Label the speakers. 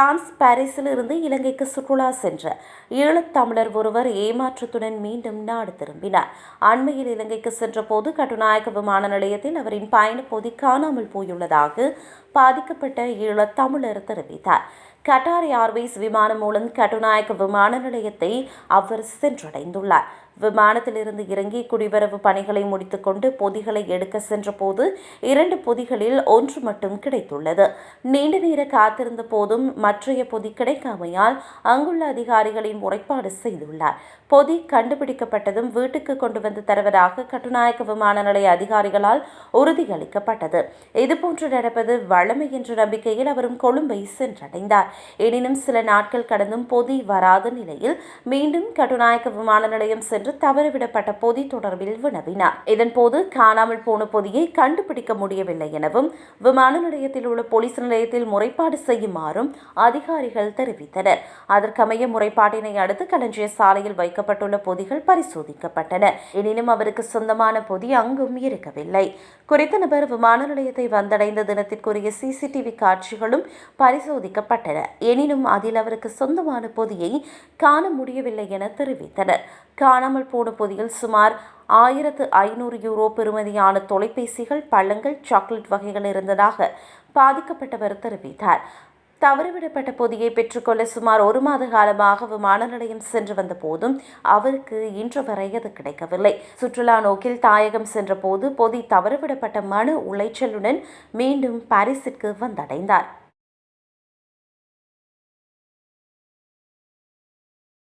Speaker 1: France பாரிஸில் இருந்து இலங்கைக்கு சுற்றுலா சென்ற ஈழத்தமிழர் ஒருவர் ஏமாற்றத்துடன் மீண்டும் நாடு திரும்பினார். அண்மையில் இலங்கைக்கு சென்றபோது கட்டுநாயக்க விமான நிலையத்தில் அவரின் பயணப்போதி காணாமல் போயுள்ளதாக பாதிக்கப்பட்ட ஈழத்தமிழர் தெரிவித்தார். கட்டார் ஏர்வேஸ் விமானம் மூலம் கட்டுநாயக்க விமான நிலையத்தை அவர் சென்றடைந்துள்ளார். விமானத்திலிருந்து இறங்கி குடிவரவு பணிகளை முடித்துக்கொண்டு பொதிகளை எடுக்க சென்றபோது இரண்டு பொதிகளில் ஒன்று மட்டும் கிடைத்துள்ளது. நீண்ட நேர காத்திருந்த போதும் மற்றைய பொதி கிடைக்காமையால் அங்குள்ள அதிகாரிகளின் முறைப்பாடு செய்துள்ளார். பொதி கண்டுபிடிக்கப்பட்டதும் வீட்டுக்கு கொண்டு வந்து தருவதாக கட்டுநாயக்க விமான நிலைய அதிகாரிகளால் உறுதியளிக்கப்பட்டது. இதுபோன்று நடப்பது வழமை என்ற நம்பிக்கையில் அவரும் கொழும்பை சென்றடைந்தார். எனினும் சில நாட்கள் கடந்தும் பொதி வராத நிலையில் மீண்டும் கட்டுநாயக்க விமான நிலையம் சென்று தவறவிடப்பட்ட பொதி தொடர்பில் வினவினார். இதன்போது காணாமல் போன பொதியை கண்டுபிடிக்க முடியவில்லை எனவும் விமான நிலையத்தில் உள்ள போலீஸ் நிலையத்தில் முறைப்பாடு செய்யுமாறும் அதிகாரிகள் தெரிவித்தனர். அதற்கமைய முறைப்பாட்டினை அடுத்து களஞ்சிய சாலையில் வைக்கப்பட்டுள்ள பொதிகள் பரிசோதிக்கப்பட்டன. எனினும் அவருக்கு சொந்தமான பொதி அங்கும் இருக்கவில்லை. குறித்த நபர் விமான நிலையத்தை வந்தடைந்த தினத்திற்குரிய சிசிடிவி காட்சிகளும் பரிசோதிக்கப்பட்டன. எனினும் அதில் அவருக்கு சொந்தமான பொதியை காண முடியவில்லை என தெரிவித்தனர். காணாமல் போன பொதியில் சுமார் ஆயிரத்து ஐநூறு யூரோ பெறுமதியான தொலைபேசிகள் பழங்கள் சாக்லேட் வகைகள் இருந்ததாக பாதிக்கப்பட்டவர் தெரிவித்தார். தவறிவிடப்பட்ட பொதியை பெற்றுக்கொள்ள சுமார் ஒரு மாத காலமாக விமான நிலையம் சென்று வந்த போதும் அவருக்கு இன்று வரை அது கிடைக்கவில்லை. சுற்றுலா நோக்கில் தாயகம் சென்ற போது பொதி தவறிவிடப்பட்ட மன உளைச்சலுடன் மீண்டும் பாரிஸிற்கு வந்தடைந்தார்.